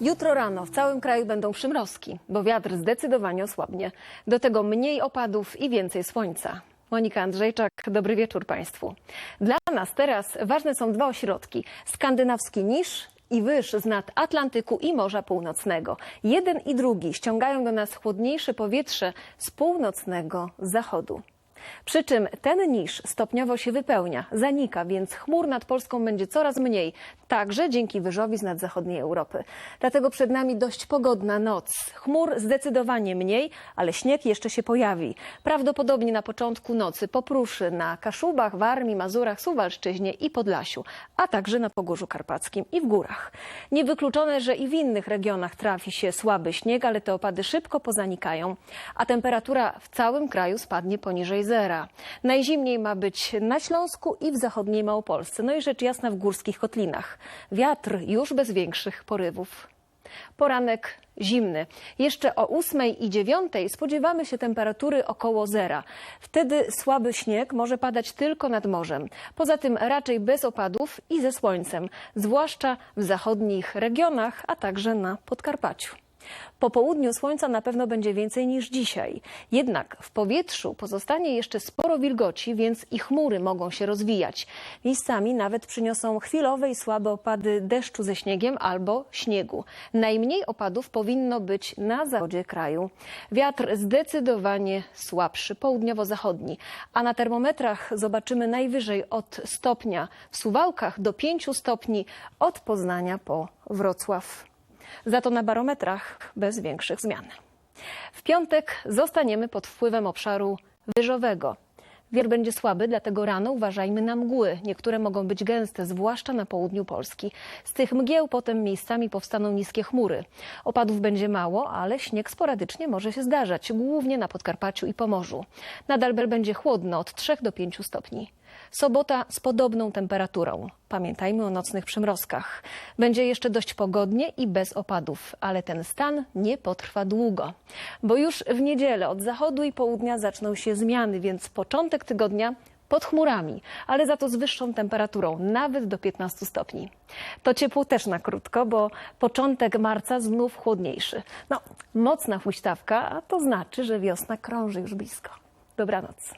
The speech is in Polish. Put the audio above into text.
Jutro rano w całym kraju będą przymrozki, bo wiatr zdecydowanie osłabnie. Do tego mniej opadów i więcej słońca. Monika Andrzejczak, dobry wieczór Państwu. Dla nas teraz ważne są dwa ośrodki: skandynawski Nisz i Wyż z nad Atlantyku i Morza Północnego. Jeden i drugi ściągają do nas chłodniejsze powietrze z północnego zachodu. Przy czym ten niż stopniowo się wypełnia, zanika, więc chmur nad Polską będzie coraz mniej, także dzięki wyżowi z nadzachodniej Europy. Dlatego przed nami dość pogodna noc. Chmur zdecydowanie mniej, ale śnieg jeszcze się pojawi. Prawdopodobnie na początku nocy popruszy na Kaszubach, Warmii, Mazurach, Suwalszczyźnie i Podlasiu, a także na Pogórzu Karpackim i w górach. Niewykluczone, że i w innych regionach trafi się słaby śnieg, ale te opady szybko pozanikają, a temperatura w całym kraju spadnie poniżej zera. Najzimniej ma być na Śląsku i w zachodniej Małopolsce, no i rzecz jasna w górskich kotlinach. Wiatr już bez większych porywów. Poranek zimny. Jeszcze o 8 i 9 spodziewamy się temperatury około zera. Wtedy słaby śnieg może padać tylko nad morzem. Poza tym raczej bez opadów i ze słońcem, zwłaszcza w zachodnich regionach, a także na Podkarpaciu. Po południu słońca na pewno będzie więcej niż dzisiaj. Jednak w powietrzu pozostanie jeszcze sporo wilgoci, więc i chmury mogą się rozwijać. Miejscami nawet przyniosą chwilowe i słabe opady deszczu ze śniegiem albo śniegu. Najmniej opadów powinno być na zachodzie kraju. Wiatr zdecydowanie słabszy, południowo-zachodni, a na termometrach zobaczymy najwyżej od stopnia w Suwałkach do 5 stopni od Poznania po Wrocław. Za to na barometrach bez większych zmian. W piątek zostaniemy pod wpływem obszaru wyżowego. Wiatr będzie słaby, dlatego rano uważajmy na mgły. Niektóre mogą być gęste, zwłaszcza na południu Polski. Z tych mgieł potem miejscami powstaną niskie chmury. Opadów będzie mało, ale śnieg sporadycznie może się zdarzać, głównie na Podkarpaciu i Pomorzu. Nadal będzie chłodno od 3 do 5 stopni. Sobota z podobną temperaturą. Pamiętajmy o nocnych przymrozkach. Będzie jeszcze dość pogodnie i bez opadów, ale ten stan nie potrwa długo. Bo już w niedzielę od zachodu i południa zaczną się zmiany, więc początek tygodnia pod chmurami, ale za to z wyższą temperaturą, nawet do 15 stopni. To ciepło też na krótko, bo początek marca znów chłodniejszy. No, mocna huśtawka, a to znaczy, że wiosna krąży już blisko. Dobranoc.